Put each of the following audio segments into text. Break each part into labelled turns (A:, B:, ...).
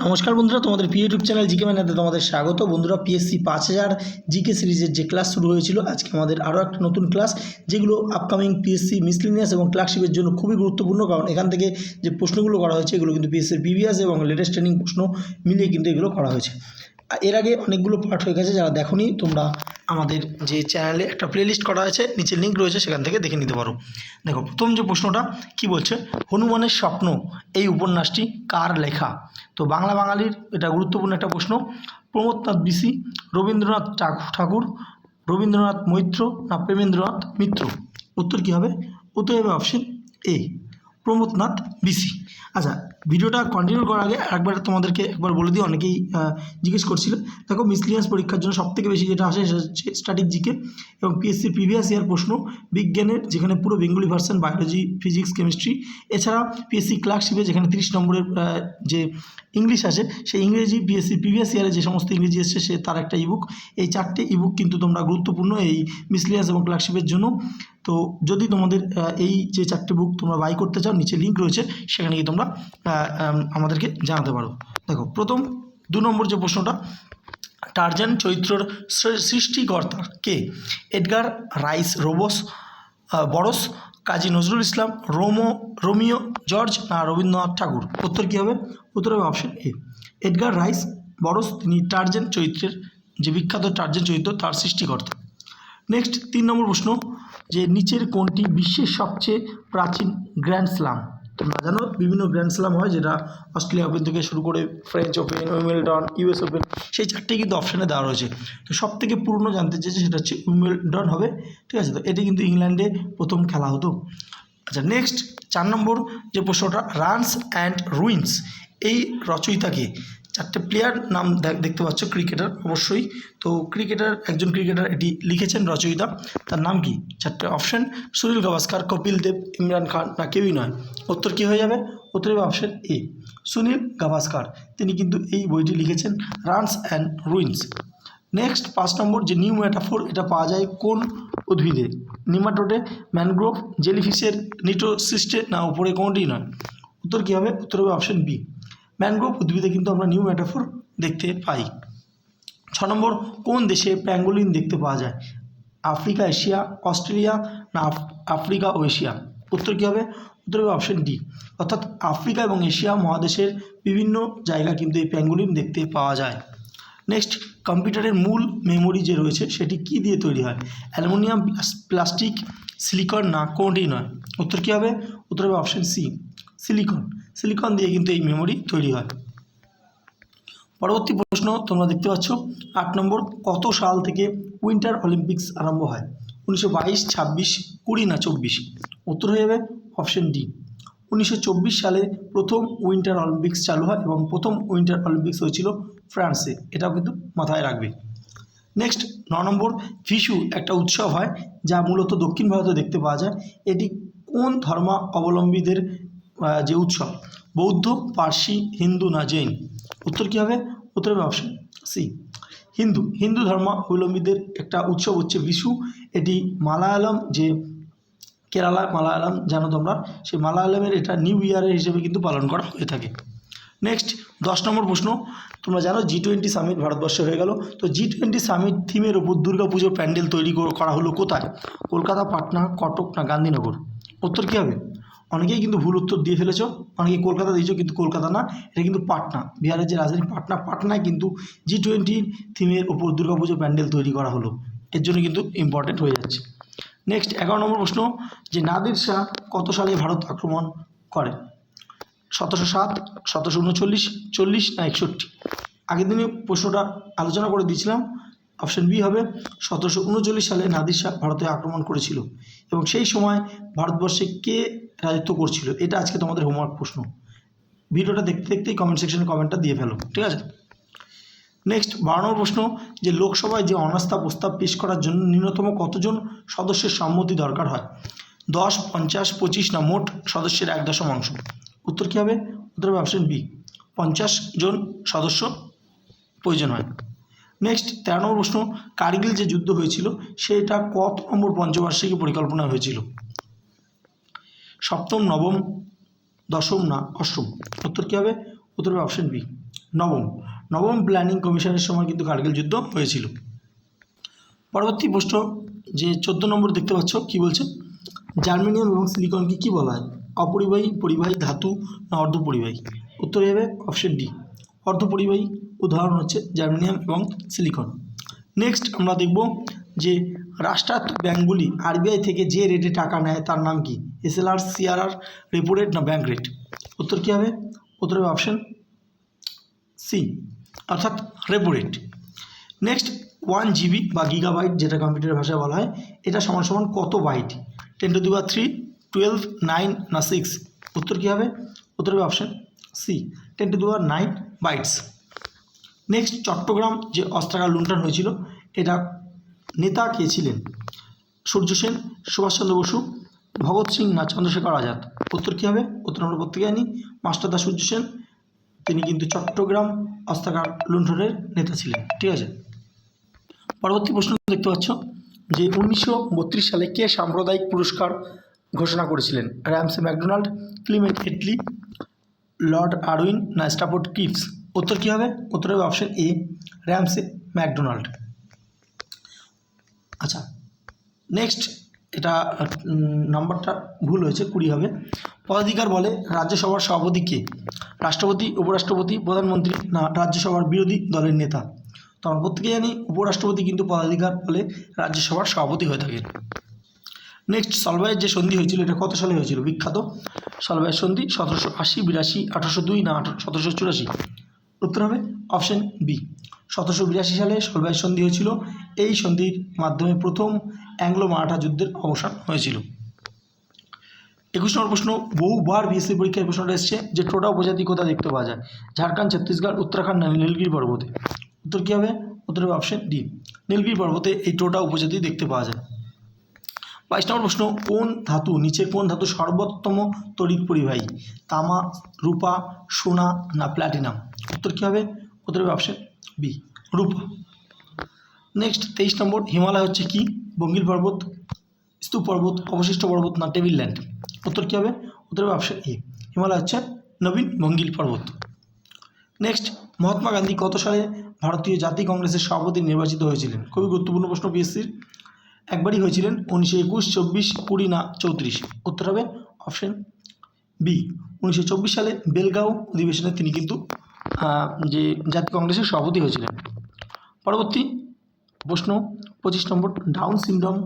A: নমস্কার বন্ধুরা, তোমাদের প্রিয় ইউটিউব চ্যানেল জিকে ম্যানাতে তোমাদের স্বাগত। বন্ধুরা পিএসসি পাঁচ হাজার জিকে সিরিজের যে ক্লাস শুরু হয়েছিল, আজকে আমাদের আরও একটা নতুন ক্লাস, যেগুলো আপকামিং পিএসসি মিসলিনিয়াস এবং ক্লার্কশিপের জন্য খুবই গুরুত্বপূর্ণ, কারণ এখান থেকে যে প্রশ্নগুলো করা হয়েছে, এগুলো কিন্তু পিএসসির বিবিএস এবং লেটেস্ট ট্রেনিং প্রশ্ন মিলিয়ে কিন্তু এগুলো করা হয়েছে। এর আগে অনেকগুলো পার্ট হয়ে গেছে, যারা দেখো তোমরা আমাদের যে চ্যানেলে একটা প্লেলিস্ট করা আছে, নিচে লিঙ্ক রয়েছে, সেখান থেকে দেখে নিতে পারো। দেখো, প্রথম যে প্রশ্নটা, কি বলছে? হনুমানের স্বপ্ন, এই উপন্যাসটি কার লেখা? তো বাংলা বাঙালির এটা গুরুত্বপূর্ণ একটা প্রশ্ন। প্রমোদনাথ বিসি, রবীন্দ্রনাথ ঠাক- ঠাকুর, রবীন্দ্রনাথ মৈত্র না প্রেমেন্দ্রনাথ মিত্র? উত্তর কী হবে? উত্তর হবে অপশন এ প্রমোদনাথ বিসি। আচ্ছা ভিডিওটা কন্টিনিউ করার আগে একবার তোমাদেরকে একবার বলে দিই, অনেকেই জিজ্ঞেস করছিল। দেখো মিসলিয়াস পরীক্ষার জন্য সবথেকে বেশি যেটা আসে সেটা হচ্ছে স্ট্যাটিক জিকে এবং পিএসসি প্রিভিয়াস ইয়ার প্রশ্ন, বিজ্ঞানের, যেখানে পুরো Bengali version biology physics chemistry এছাড়া পিএসসি ক্লার্কশিপে যেখানে তিরিশ নম্বরের যে ইংলিশ আছে সেই ইংরেজি পিএসসি প্রিভিয়াস ইয়ারে যে সমস্ত ইংরেজি এসছে, সে তার একটা ইবুক এই চারটে ইবুক কিন্তু তোমরা গুরুত্বপূর্ণ এই মিসলিয়াস এবং ক্লার্কশিপের জন্য। তো যদি তোমাদের এই যে চারটে বুক তোমরা বাই করতে চাও, নিচে লিঙ্ক রয়েছে, সেখানে গিয়ে তোমরা আমাদেরকে জানাতে পারো। দেখো, প্রথম দু নম্বর যে প্রশ্নটা, টার্জান চরিত্রর সৃষ্টিকর্তা কে? এডগার রাইস রোবস Burroughs, Kazi Nazrul Islam, Romo, Romeo, George না রবীন্দ্রনাথ ঠাকুর? উত্তর কী হবে? উত্তর হবে option A Edgar Rice, Burroughs, তিনি টার্জেন চরিত্রের যে বিখ্যাত টার্জেন চরিত্র, তার সৃষ্টিকর্তা। নেক্সট তিন নম্বর প্রশ্ন যে নিচের কোনটি বিশ্বের সবচেয়ে প্রাচীন গ্র্যান্ড স্লাম। তোমরা জানো, বিভিন্ন গ্র্যান্ড স্লাম হয় যেটা অস্ট্রেলিয়া ওপেন থেকে শুরু করে French Open Wimbledon US Open সেই চারটেই কিন্তু অপশানে দেওয়া রয়েছে। তো সব থেকে পুরনো জানতে চেয়েছে সেটা হচ্ছে উইমেলডন হবে, ঠিক আছে? তো এটি কিন্তু ইংল্যান্ডে প্রথম খেলা হতো। আচ্ছা নেক্সট চার নম্বর যে প্রশ্নটা রানস অ্যান্ড রুইন্স এই রচয়িতাকে চারটে প্লেয়ার নাম দেখ- দেখতে পাচ্ছ ক্রিকেটার অবশ্যই। তো ক্রিকেটার একজন ক্রিকেটার এটি লিখেছেন রচয়িতা। তার নাম কি? চারটে অপশন সুনীল গাভাস্কার, কপিল দেব, ইমরান খান, না কেউই নয়। উত্তর কী হয়ে যাবে? উত্তর অপশন এ সুনীল গাভাস্কার। তিনি কিন্তু এই বইটি লিখেছেন রানস অ্যান্ড রুইন্স নেক্সট পাঁচ নম্বর যে নিউ মেটাফোর এটা পাওয়া যায় কোন উদ্ভিদে? নিমাটোডে ম্যানগ্রোভ জেলিফিশের নিটোসিস্টে, না উপরে কোনটি নয়। উত্তর কী হবে? উত্তর হবে অপশন বি ম্যানগ্রোভ উদ্ভিদে কিন্তু আমরা নিউ মেটাফোর দেখতে পাই। ছ নম্বর, কোন দেশে প্যাঙ্গোলিন দেখতে পাওয়া যায়? আফ্রিকা, এশিয়া, অস্ট্রেলিয়া না আফ্রিকা ও এশিয়া? উত্তর কী হবে? উত্তর হবে অপশন ডি অর্থাৎ আফ্রিকা এবং এশিয়া মহাদেশের বিভিন্ন জায়গা কিন্তু এই প্যাঙ্গোলিন দেখতে পাওয়া যায়। নেক্সট কম্পিউটারের মূল মেমোরি যে রয়েছে, সেটি কি দিয়ে তৈরি হয়? অ্যালুমিনিয়াম প্লাস্টিক, সিলিকন না কোনটি নয়? উত্তর কী হবে? উত্তর হবে অপশন সি সিলিকন। সিলিকন দিয়ে কিন্তু এই মেমোরি তৈরি হয়। পরবর্তী প্রশ্ন তোমরা দেখতে পাচ্ছ, আট নম্বর কত সাল থেকে উইন্টার অলিম্পিক্স আরম্ভ হয়? উনিশশো বাইশ, ছাব্বিশ, কুড়ি না চব্বিশ? উত্তর হয়ে যাবে অপশন ডি উনিশশো চব্বিশ সালে প্রথম উইন্টার অলিম্পিক্স চালু হয় এবং প্রথম উইন্টার অলিম্পিক্স হয়েছিল ফ্রান্সে এটাও কিন্তু মাথায় রাখবে। নেক্সট ন নম্বর ভিশু একটা উৎসব হয় যা মূলত দক্ষিণ ভারতে দেখতে পাওয়া যায়। এটি কোন ধর্মাবলম্বীদের যে উৎসব, বৌদ্ধ, পার্সি, হিন্দু না জৈন। উত্তর কী হবে? উত্তর হবে অপশন সি হিন্দু হিন্দু ধর্মাবলম্বীদের একটা উৎসব হচ্ছে বিশু। এটি মালায়ালম, যে কেরালা, মালায়ালাম, জানো তোমরা? সেই মালায়ালামের এটা নিউ ইয়ারের হিসেবে কিন্তু পালন করা হয়ে থাকে। নেক্সট দশ নম্বর প্রশ্ন। তোমরা জানো জি টোয়েন্টি সামিট ভারতবর্ষে হয়ে গেল। তো জি টোয়েন্টি সামিট থিমের ওপর দুর্গা দুর্গাপুজোর প্যান্ডেল তৈরি করা হলো কোথায়? কলকাতা, পাটনা, কটক না গান্ধীনগর? উত্তর কী হবে? অনেকেই কিন্তু ভুল উত্তর দিয়ে ফেলেছো অনেকে কলকাতা দিয়েছ কিন্তু কলকাতা না, এটা কিন্তু পাটনা, বিহারের যে রাজধানী পাটনা, পাটনায় কিন্তু জি টোয়েন্টি থিমের ওপর দুর্গাপুজোর প্যান্ডেল তৈরি করা হলো। এর জন্য কিন্তু ইম্পর্টেন্ট হয়ে যাচ্ছে। নেক্সট এগারো নম্বর প্রশ্ন, যে নাদির শাহ কত সালে ভারত আক্রমণ করে সতেরোশো সাত, সতেরোশো উনচল্লিশ, চল্লিশ না একষট্টি? আগের দিনে প্রশ্নটা আলোচনা করে দিয়েছিলাম অপশন বি হবে, সতেরোশো উনচল্লিশ সালে নাদির শাহ ভারতে আক্রমণ করেছিল। এবং সেই সময় ভারতবর্ষে কে রাজত্ব করছিল এটা আজকে তোমাদের হোমওয়ার্ক প্রশ্ন। ভিডিওটা দেখতে দেখতেই কমেন্ট সেকশনে কমেন্টটা দিয়ে ফেলো, ঠিক আছে? নেক্সট বারো নম্বর প্রশ্ন, যে লোকসভায় যে অনাস্থা প্রস্তাব পেশ করার জন্য ন্যূনতম কতজন সদস্যের সম্মতি দরকার হয়? দশ, পঞ্চাশ, পঁচিশ না মোট সদস্যের এক দশমাংশ উত্তর কী হবে? উত্তর হবে অপশন বি পঞ্চাশ জন সদস্য প্রয়োজন হয়। নেক্সট তেরো নম্বর প্রশ্ন, কার্গিল যে যুদ্ধ হয়েছিল, সেটা কত নম্বর পঞ্চবার্ষিকী পরিকল্পনা হয়েছিল? সপ্তম, নবম, দশম না অষ্টম? উত্তর কী হবে? উত্তর হবে অপশন বি নবম। নবম প্ল্যানিং কমিশনের সময় কিন্তু কার্গিল যুদ্ধ হয়েছিল। পরবর্তী প্রশ্ন, যে চোদ্দ নম্বর দেখতে পাচ্ছ, কি বলছে? জার্মেনিয়াম এবং সিলিকনকে কী বলা হয়? অপরিবাহী, পরিবাহী, ধাতু না অর্ধপরিবাহী? উত্তর হবে অপশন ডি অর্ধপরিবাহী। উদাহরণ হচ্ছে জার্মেনিয়াম এবং সিলিকন। নেক্সট আমরা দেখব যে রাষ্ট্রায়ত্ত ব্যাঙ্কগুলি আরবিআই থেকে যে রেটে টাকা নেয় তার নাম কি? এসএলআর সিআরআর রেপো রেট না ব্যাঙ্ক রেট উত্তর কী হবে? উত্তর হবে অপশন সি অর্থাৎ repo rate next one GB বা গিগা গিগাবাইট যেটা কম্পিউটার ভাষায় বলা হয়, এটা সমান সমান কত byte ten to the power three twelve nine না সিক্স উত্তর কী হবে? উত্তর হবে option C ten to the power nine bytes next Chittagong যে অস্ত্রাগার লুণ্ঠন হয়েছিল, এটা নেতা কে ছিলেন? সূর্য সেন, সুভাষচন্দ্র বসু, ভগৎ সিং না চন্দ্রশেখর আজাদ? উত্তর কী হবে? উত্তর আমরা প্রত্যেকে জানি মাস্টারদা সূর্য সেন, তিনি কিন্তু চট্টগ্রাম অস্ত্রাগার লুণ্ঠনের নেতা ছিলেন, ঠিক আছে? পরবর্তী প্রশ্ন দেখতে পাচ্ছ, যে উনিশশো বত্রিশ সালে কে সাম্প্রদায়িক পুরস্কার ঘোষণা করেছিলেন? Ramsay MacDonald Clement Attlee, Lord Irwin না স্টাফোর্ড কিপস উত্তর কী হবে? উত্তর হবে অপশন এ র্যামসে ম্যাকডোনাল্ড। আচ্ছা নেক্সট এটা নাম্বারটা ভুল হয়েছে, কুড়ি হবে। পদাধিকার বলে রাজ্যসভার সভাপতি কে? রাষ্ট্রপতি, উপরাষ্ট্রপতি, প্রধানমন্ত্রী না রাজ্যসভার বিরোধী দলের নেতা? তো আমরা প্রত্যেকে জানি, উপরাষ্ট্রপতি কিন্তু পদাধিকার বলে রাজ্যসভার সভাপতি হয়ে থাকেন নেক্সট সলভাইয়ের যে সন্ধি হয়েছিল, এটা কত সালে হয়েছিল? বিখ্যাত। সলভাইয়ের সন্ধি সতেরোশো আশি, বিরাশি, আঠারোশো দুই না সতেরোশো চুরাশি? উত্তর হবে অপশন বি। সতেরোশো বিরাশি সালে সলভাইয়ের সন্ধি হয়েছিল। এই সন্ধির মাধ্যমে প্রথম অ্যাংলো মারাঠা যুদ্ধের অবসান হয়েছিল। একুশ নম্বর প্রশ্ন, বহুবার বিএসসি পরীক্ষায় প্রশ্নটা এসছে যে টোটা উপজাতি কোথায় দেখতে পাওয়া যায়? ঝাড়খণ্ড, ছত্তিশগড়, উত্তরাখণ্ড নীলগিরি পর্বতে? উত্তর কী হবে? উত্তর হবে অপশন ডি নীলগিরি পর্বতে এই টোটা উপজাতি দেখতে পাওয়া যায়। বাইশ নম্বর প্রশ্ন, কোন ধাতু নিচে কোন ধাতু সর্বোত্তম তড়িৎ পরিবাহী? তামা, রূপা, সোনা না প্ল্যাটিনাম উত্তর কী হবে? উত্তর অপশন বি রূপা। নেক্সট তেইশ নম্বর, হিমালয় হচ্ছে কি? বঙ্গিল পর্বত, স্তূপ পর্বত, অবশিষ্ট পর্বত না টেবিল ল্যান্ড? উত্তর কী হবে? উত্তর হবে অপশন এ হিমালয় হচ্ছে নবীন বঙ্গিল পর্বত। নেক্সট মহাত্মা গান্ধী কত সালে ভারতীয় জাতীয় কংগ্রেসের সভাপতি নির্বাচিত হয়েছিলেন? খুবই গুরুত্বপূর্ণ প্রশ্ন পিএসসির। একবারই হয়েছিলেন উনিশশো একুশ, চব্বিশ, কুড়ি না চৌত্রিশ? উত্তর হবে অপশন বি উনিশশো চব্বিশ সালে বেলগাঁও অধিবেশনে তিনি কিন্তু যে জাতীয় কংগ্রেসের সভাপতি হয়েছিলেন। পরবর্তী প্রশ্ন, পঁচিশ নম্বর ডাউন সিনড্রোম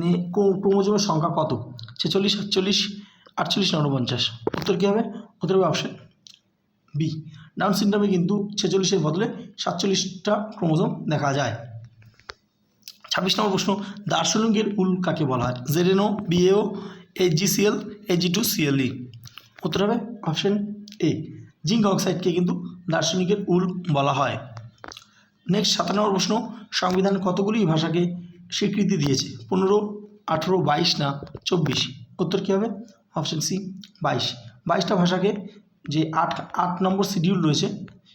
A: নিয়ে ক্রোমোজোমের সংখ্যা কত? ছেচল্লিশ, সাতচল্লিশ, আটচল্লিশ উনপঞ্চাশ উত্তর কী হবে? উত্তর হবে অপশন বি ডাউন সিনড্রোমে কিন্তু ছেচল্লিশের বদলে সাতচল্লিশটা ক্রোমোজোম দেখা যায়। ছাব্বিশ নম্বর প্রশ্ন, দার্শনিকের উল কাকে বলা হয়? জেরেনো, BAO HGCL HG two CL উত্তর হবে অপশন এ জিঙ্ক অক্সাইডকে কিন্তু দার্শনিকের উল বলা হয়। নেক্সট সাত নম্বর প্রশ্ন, সংবিধান কতগুলি ভাষাকে স্বীকৃতি দিয়েছে? পনেরো, আঠেরো, বাইশ না চব্বিশ? উত্তর কী হবে? অপশন সি বাইশ। বাইশটা ভাষাকে যে আট আট নম্বর শিডিউল রয়েছে,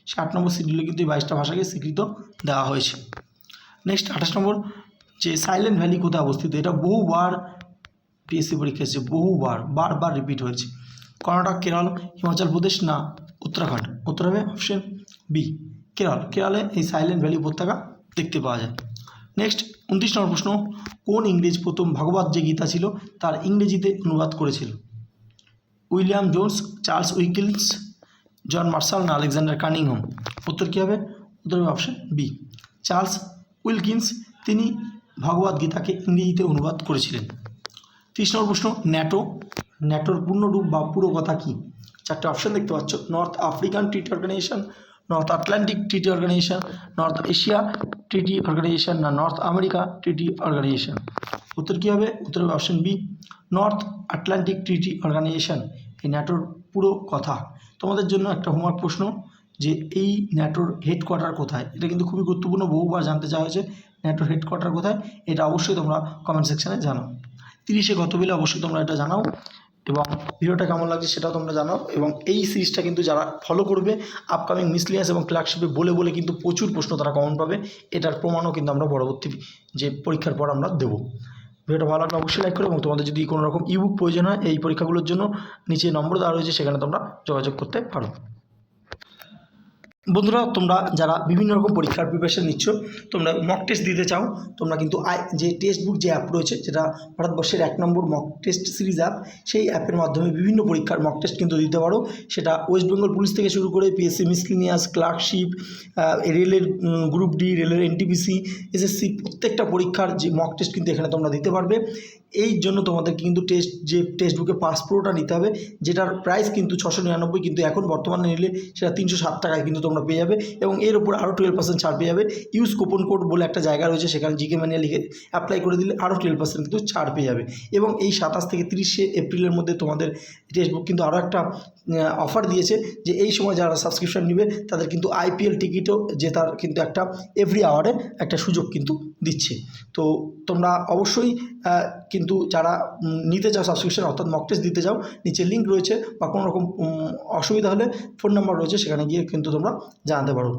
A: সে আট নম্বর শিডিউলে কিন্তু এই বাইশটা ভাষাকে স্বীকৃত দেওয়া হয়েছে। নেক্সট আঠাশ নম্বর, যে সাইলেন্ট ভ্যালি কোথায় অবস্থিত? এটা বহুবার পিএসসি পরীক্ষা এসেছে, বহুবার, বারবার রিপিট হয়েছে। কর্ণাটক, কেরল, হিমাচল প্রদেশ না উত্তরাখণ্ড? উত্তর হবে অপশন বি কেরল, কেরলে এই সাইলেন্ট ভ্যালি উপত্যকা দেখতে পাওয়া যায়। নেক্সট উনত্রিশ নম্বর প্রশ্ন, কোন ইংরেজ প্রথম ভগবত যে গীতা ছিল, তার ইংরেজিতে অনুবাদ করেছিল? William Jones, Charles Wilkins John Marshall না আলেকজান্ডার কানিংহম উত্তর কী হবে? উত্তর হবে অপশন বি চার্লস উইলকিন্স, তিনি ভগবত গীতাকে ইংরেজিতে অনুবাদ করেছিলেন। তিরিশ নম্বর প্রশ্ন, ন্যাটো, ন্যাটোর পূর্ণরূপ বা পুরো কথা কী? চারটে অপশন দেখতে পাচ্ছ North African Treaty Organisation North Atlantic Treaty Organisation North Asia Treaty Organisation না নর্থ আমেরিকা ট্রিটি অর্গানাইজেশন উত্তর কী হবে? উত্তর হবে option B North Atlantic Treaty Organisation এই ন্যাটোর পুরো কথা। তোমাদের জন্য একটা হোমওয়ার্ক প্রশ্ন যে এই ন্যাটোর হেডকোয়ার্টার কোথায়? এটা কিন্তু খুবই গুরুত্বপূর্ণ, বহুবার জানতে চাওয়া হয়েছে ন্যাটোর হেডকোয়ার্টার কোথায়। এটা অবশ্যই তোমরা কমেন্ট সেকশানে জানাও। তিরিশে গত বিলে অবশ্যই তোমরা এটা জানাও। এবং ভিডিওটা কেমন লাগছে সেটাও তোমরা জানাও এবং এই সিরিজটা কিন্তু যারা ফলো করবে আপকামিং মিসলিয়াস এবং ক্লার্কশিপে বলে বলে কিন্তু প্রচুর প্রশ্ন তারা কমন পাবে, এটার প্রমাণও কিন্তু আমরা পরবর্তী যে পরীক্ষার পর আমরা দেবো। ভিডিওটা ভালো লাগলে অবশ্যই লাইক করো এবং তোমাদের যদি কোনো রকম ইবুক প্রয়োজন হয় এই পরীক্ষাগুলোর জন্য নিচে নম্বর দেওয়া রয়েছে সেখানে তোমরা যোগাযোগ করতে পারো। বন্ধুরা, তোমরা যারা বিভিন্ন রকম পরীক্ষার প্রিপারেশন নিচ্ছ, তোমরা মক টেস্ট দিতে চাও, তোমরা কিন্তু আই যে টেক্সট বুক যে অ্যাপ রয়েছে, যেটা ভারতবর্ষের এক নম্বর মক টেস্ট সিরিজ অ্যাপ সেই অ্যাপের মাধ্যমে বিভিন্ন পরীক্ষার মক টেস্ট কিন্তু দিতে পারো। সেটা ওয়েস্ট বেঙ্গল পুলিশ থেকে শুরু করে পিএসসি মিসলিনিয়াস ক্লার্কশিপ রেলের গ্রুপ ডি রেলের এনটিপিসি এসএসসি প্রত্যেকটা পরীক্ষার যে মক টেস্ট কিন্তু এখানে তোমরা দিতে পারবে। এই জন্য তোমাদের কিন্তু টেস্ট যে টেক্সট বুকে পাস পুরোটা নিতে হবে, যেটার প্রাইস কিন্তু ছশো নিরানব্বই, কিন্তু এখন বর্তমানে নিলে সেটা তিনশো সাত টাকায় কিন্তু তোমরা পেয়ে যাবে এবং এর উপর আরও টুয়েলভ পার্সেন্ট ছাড় পেয়ে যাবে। ইউজ কুপন কোড বলে একটা জায়গা রয়েছে, সেখানে জিকে ম্যানিয়া লিখে অ্যাপ্লাই করে দিলে আরও টুয়েলভ পার্সেন্ট কিন্তু ছাড় পেয়ে যাবে। এবং এই সাতাশ থেকে তিরিশে এপ্রিলের মধ্যে তোমাদের টেক্সট কিন্তু আরও একটা অফার দিয়েছে যে এই সময় যারা সাবস্ক্রিপশন নেবে, তাদের কিন্তু আইপিএল টিকিটও জেতার কিন্তু একটা এভরি আওয়ারে একটা সুযোগ কিন্তু দিচ্ছে। তো তোমরা অবশ্যই কিন্তু যারা নিতে চাও সাবস্ক্রিপশন অর্থাৎ মক টেস্ট দিতে চাও, নিচে লিঙ্ক রয়েছে বা কোনো রকম অসুবিধা হলে ফোন নাম্বার রয়েছে, সেখানে গিয়ে কিন্তু তোমরা জানাতে পারো।